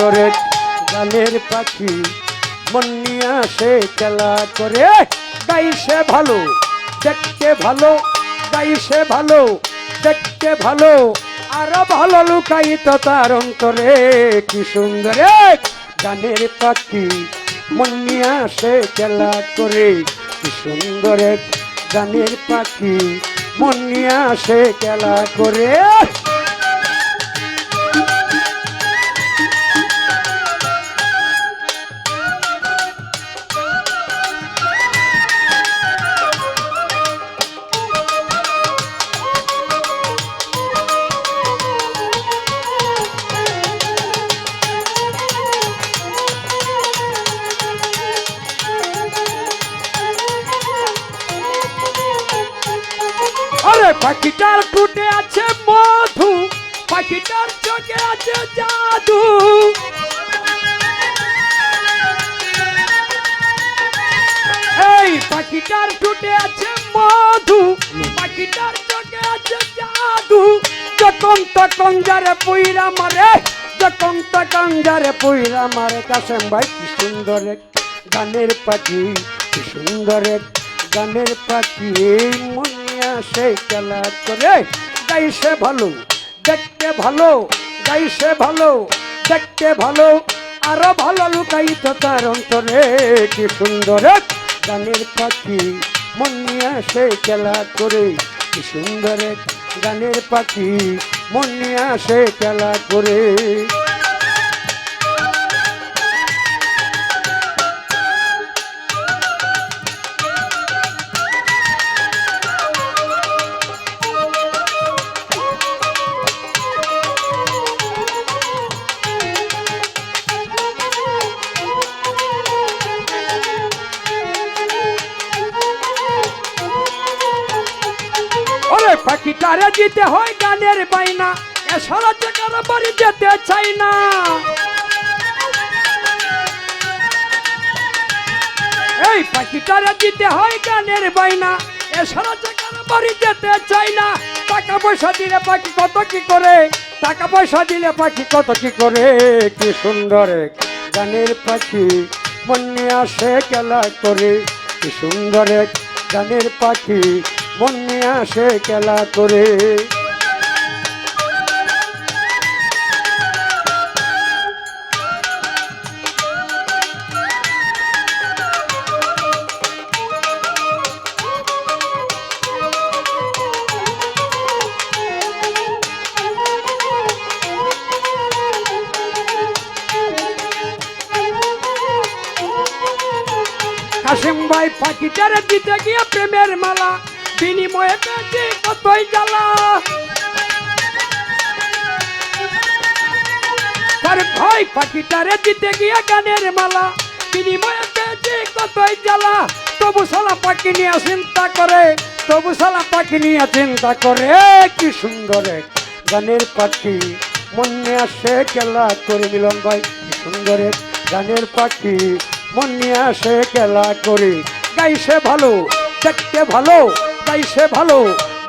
সুন্দর গানের পাখি, মন নিয়ে আসে খেলা করে। গাইছে ভালো, দেখতে ভালো গাইছে ভালো, দেখতে ভালো। আরও ভালো লুকাইত তার অন্তরে। কি সুন্দরে গানের পাখি, মন নিয়ে আসে খেলা করে। কি সুন্দরে গানের পাখি, মন নিয়ে আসে খেলা করে। পাখিটার টুটে আছে মধু, পাখিটার চোখে আছে জাদু। এই পাখিটার টুটে আছে মধু, পাখিটার চোখে আছে জাদু। যখন তখন যারে পুইরা মারে যখন তখন যারে পুইরা মারে। কাসেম ভাই, কি সুন্দর গানের পাখি, কি সুন্দর গানের পাখি। মনে আসে খেলা করে গাইছে ভালো, দেখতে ভালো গাইছে ভালো, দেখতে ভালো, আরও ভালো লুকাইত তার অন্তরে। কি সুন্দর গানের পাখি, মন নিয়ে আসে খেলা করে। কি সুন্দর গানের পাখি, মন নিয়ে আসে খেলা করে। ওরে পাখিটারে দিতে হয় গানের বাইনা এছাড়া যে কারও বাড়ি যেতে চাই না। এই পাখিটারে দিতে হয় গানের বাইনা এছাড়া যে কারও বাড়ি যেতে চাই না। টাকা পয়সা দিলে পাখি কত কি করে? টাকা পয়সা দিলে পাখি কত কি করে? কি সুন্দর গানের পাখি। মনে আসে খেলা করে। কি সুন্দর গানের পাখি। মনে আসে খেলা করে। কাশিম ভাই পাখিটারে দিতে গিয়ে প্রেমের মালা। বিনিময়ে পেয়েছে কতই জ্বালা তার ভাই পাখিটারে দিতে গিয়ে গানের মালা। বিনিময়ে পেয়েছে কতই জ্বালা তবু সালা পাখি নিয়ে চিন্তা করে, তবু সালা পাখি নিয়ে চিন্তা করে, কি সুন্দর গানের পাখি। মনে আসে খেলা করে মিলন ভাই, কি সুন্দর গানের পাখি। মনে আসে খেলা করে গাইছে ভালো, দেখতে ভালো। গাইছে ভালো,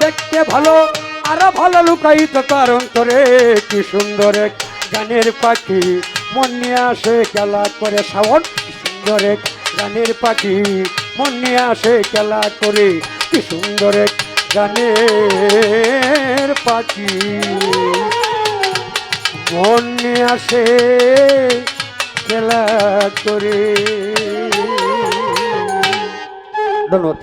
দেখতে ভালো, আরও ভালো লুকাইত তার অন্তরে কি সুন্দর এক গানের পাখি। মন নিয়ে আসে খেলা করে শ্রাবণ কি সুন্দর এক গানের পাখি। মন নিয়ে আসে খেলা করে, কি সুন্দর এক গানের পাখি। মন নিয়ে আসে খেলা করে। ধন্যবাদ।